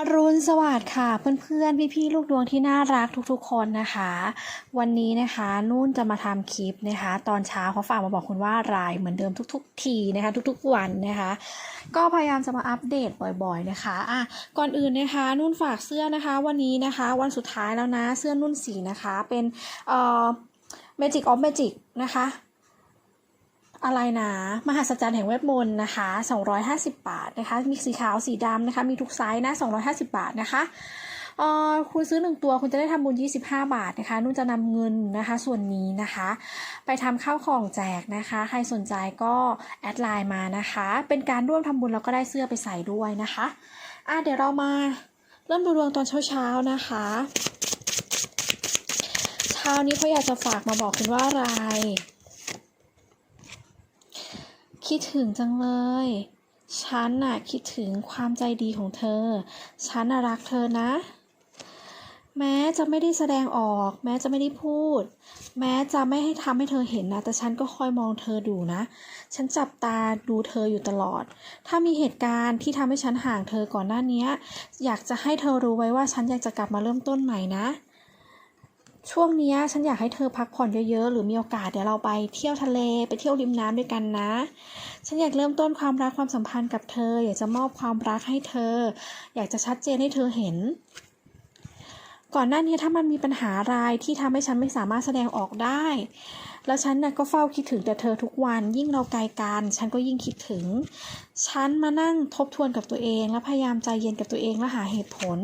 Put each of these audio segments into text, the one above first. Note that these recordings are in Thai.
อรุณสวัสดิ์ค่ะเพื่อนๆ พี่ๆ ลูกดวงที่น่ารักทุกๆ คนนะคะ วันนี้นะคะนุ่นจะมาทำคลิปนะคะ ตอนเช้าเขาฝากมาบอกคุณว่ารายเหมือนเดิมทุก ๆ ทีนะคะ ทุกๆ วันนะคะ ก็พยายามจะมาอัปเดตบ่อยๆนะคะอะก่อนอื่นนะคะ นุ่นฝากเสื้อนะคะ วันนี้นะคะ วันสุดท้ายแล้วนะเสื้อนุ่นสีนะคะเป็นเอ่อ Magic of Magic นะคะ อะไรนะมหัศจรรย์แห่งเวทมนต์นะคะ 250 บาทนะคะ มีสีขาวสีดำนะคะ มีทุกไซส์นะ 250 บาทนะคะออคุณซื้อหนึ่งตัวคุณจะได้ทำบุญ 25 บาทนะคะ นุ่นจะนำเงินนะคะ ส่วนนี้นะคะ ไปทำข้าวของแจกนะคะ ใครสนใจก็แอดไลน์มานะคะ เป็นการร่วมทำบุญแล้วก็ได้เสื้อไปใส่ด้วยนะคะอะเดี๋ยวเรามาเริ่มดูดวงตอนเช้าๆนะคะเช้านี้เขาอยากจะฝากมาบอกคุณว่าอะไร คิดถึงจังเลย ฉันน่ะคิดถึงความใจดีของเธอ ฉันน่ะรักเธอนะ แม้จะไม่ได้แสดงออก แม้จะไม่ได้พูด แม้จะไม่ให้ทำให้เธอเห็นนะ แต่ฉันก็คอยมองเธอดูนะ ฉันจับตาดูเธออยู่ตลอด ถ้ามีเหตุการณ์ที่ทำให้ฉันห่างเธอก่อนหน้านี้ อยากจะให้เธอรู้ไว้ว่าฉันอยากจะกลับมาเริ่มต้นใหม่นะ ช่วงนี้ฉันอยากให้เธอพักผ่อนเยอะๆ หรือมีโอกาสเดี๋ยวเราไปเที่ยวทะเลไปเที่ยวริมน้ำด้วยกันนะ ฉันอยากเริ่มต้นความรักความสัมพันธ์กับเธอ อยากจะมอบความรักให้เธอ อยากจะชัดเจนให้เธอเห็น ก่อนหน้านี้ถ้ามันมีปัญหาอะไรที่ทำให้ฉันไม่สามารถแสดงออกได้ แล้วฉันน่ะก็เฝ้าคิดถึงแต่เธอทุกวัน ยิ่งเราไกลกัน ฉันก็ยิ่งคิดถึง ฉันมานั่งทบทวนกับตัวเอง และพยายามใจเย็นกับตัวเองและหาเหตุผล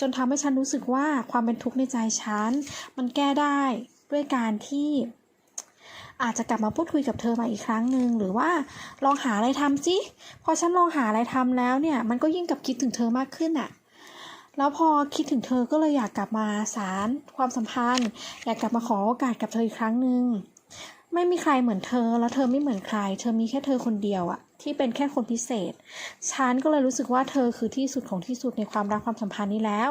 จนทำให้ฉันรู้สึกว่าความเป็นทุกข์ในใจฉัน มันแก้ได้ด้วยการที่อาจจะกลับมาพูดคุยกับเธอมาอีกครั้งหนึ่งหรือว่าลองหาอะไรทำสิพอฉันลองหาอะไรทำแล้วเนี่ย มันก็ยิ่งกับคิดถึงเธอมากขึ้นอะ แล้วพอคิดถึงเธอก็เลยอยากกลับมาสารความสัมพันธ์ อยากกลับมาขอโอกาสกับเธออีกครั้งหนึ่งไม่มีใครเหมือนเธอแล้วเธอไม่เหมือนใคร เธอมีแค่เธอคนเดียวอะที่เป็นแค่คนพิเศษ ฉันก็เลยรู้สึกว่าเธอคือที่สุดของที่สุดในความรักความสัมพันธ์นี้แล้ว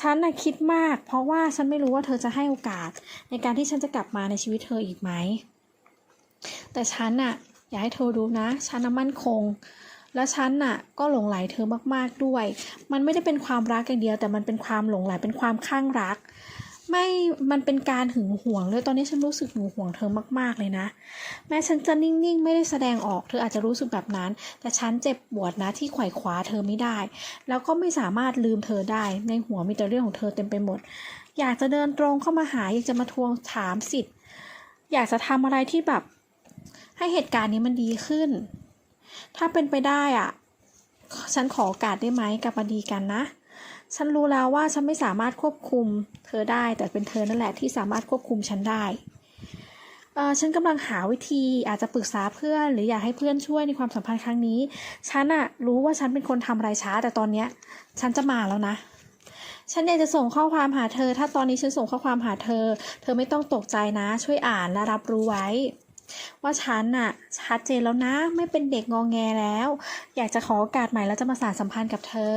ฉันน่ะคิดมาก เพราะว่าฉันไม่รู้ว่าเธอจะให้โอกาส ในการที่ฉันจะกลับมาในชีวิตเธออีกไหม แต่ฉันน่ะอยากให้เธอรู้นะ ฉันน่ะมั่นคง และฉันน่ะก็หลงไหลเธอมากๆด้วย มันไม่ได้เป็นความรักอย่างเดียว แต่มันเป็นความหลงไหลเป็นความข้างรัก ไม่ มันเป็นการหึงหวงด้วยตอนนี้ฉันรู้สึกหึงหวงเธอมากๆเลยนะ แม้ฉันจะนิ่งๆ ไม่ได้แสดงออก เธออาจจะรู้สึกแบบนั้น แต่ฉันเจ็บปวดนะที่ไขว่คว้าเธอไม่ได้ แล้วก็ไม่สามารถลืมเธอได้ ในหัวมีแต่เรื่องของเธอเต็มไปหมด อยากจะเดินตรงเข้ามาหา อยากจะมาทวงถามสิทธิ์ อยากจะทำอะไรที่แบบให้เหตุการณ์นี้มันดีขึ้น ถ้าเป็นไปได้อะฉันขอโอกาสได้ไหมกลับมาดีกันนะ ฉันรู้แล้วว่าฉันไม่สามารถควบคุมเธอได้ แต่เป็นเธอนั่นแหละที่สามารถควบคุมฉันได้เออฉันกำลังหาวิธีอาจจะปรึกษาเพื่อน หรืออยากให้เพื่อนช่วยในความสัมพันธ์ครั้งนี้ ฉันอะรู้ว่าฉันเป็นคนทำอะไรช้า แต่ตอนเนี้ย ฉันจะมาแล้วนะ ฉันอยากจะส่งข้อความหาเธอ ถ้าตอนนี้ฉันส่งข้อความหาเธอ เธอไม่ต้องตกใจนะ ช่วยอ่านและรับรู้ไว้ ว่าฉันน่ะชัดเจนแล้วนะ ไม่เป็นเด็กงองแงแล้ว อยากจะขอโอกาสใหม่แล้วจะมาสานสัมพันธ์กับเธอ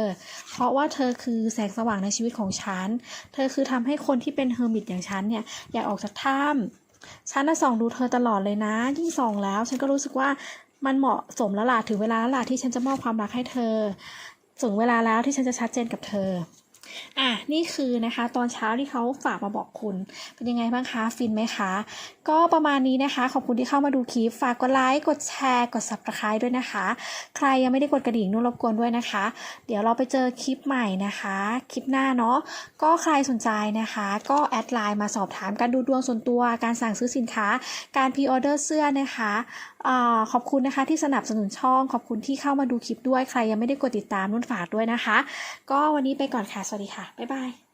เพราะว่าเธอคือแสงสว่างในชีวิตของฉัน เธอคือทำให้คนที่เป็นเฮอร์มิตอย่างฉันเนี่ยอยากออกจากถ้ำฉันน่ะส่องดูเธอตลอดเลยนะ ยิ่งส่องแล้ว ฉันก็รู้สึกว่ามันเหมาะสมแล้วล่ะถึงเวลาแล้วล่ะที่ฉันจะมอบความรักให้เธอถึงเวลาแล้วที่ฉันจะชัดเจนกับเธอ อะนี่คือนะคะ ตอนเช้าที่เขาฝากมาบอกคุณ เป็นยังไงบ้างคะฟินไหมคะ ก็ประมาณนี้นะคะ ขอบคุณที่เข้ามาดูคลิป ฝากกดไลค์กดแชร์กด subscribe ด้วยนะคะ ใครยังไม่ได้กดกระดิ่งนุ่นรบกวนด้วยนะคะ เดี๋ยวเราไปเจอคลิปใหม่นะคะ คลิปหน้าเนาะก็ใครสนใจนะคะ ก็แอดไลน์มาสอบถามการดูดวงส่วนตัวการสั่งซื้อสินค้า การพรีออเดอร์เสื้อนะคะอาขอบคุณนะคะที่สนับสนุนช่อง ขอบคุณที่เข้ามาดูคลิปด้วยใครยังไม่ได้กดติดตามนุ่นฝากด้วยนะคะ ก็วันนี้ไปก่อนค่ะวัสดีค่ะ บ๊ายบาย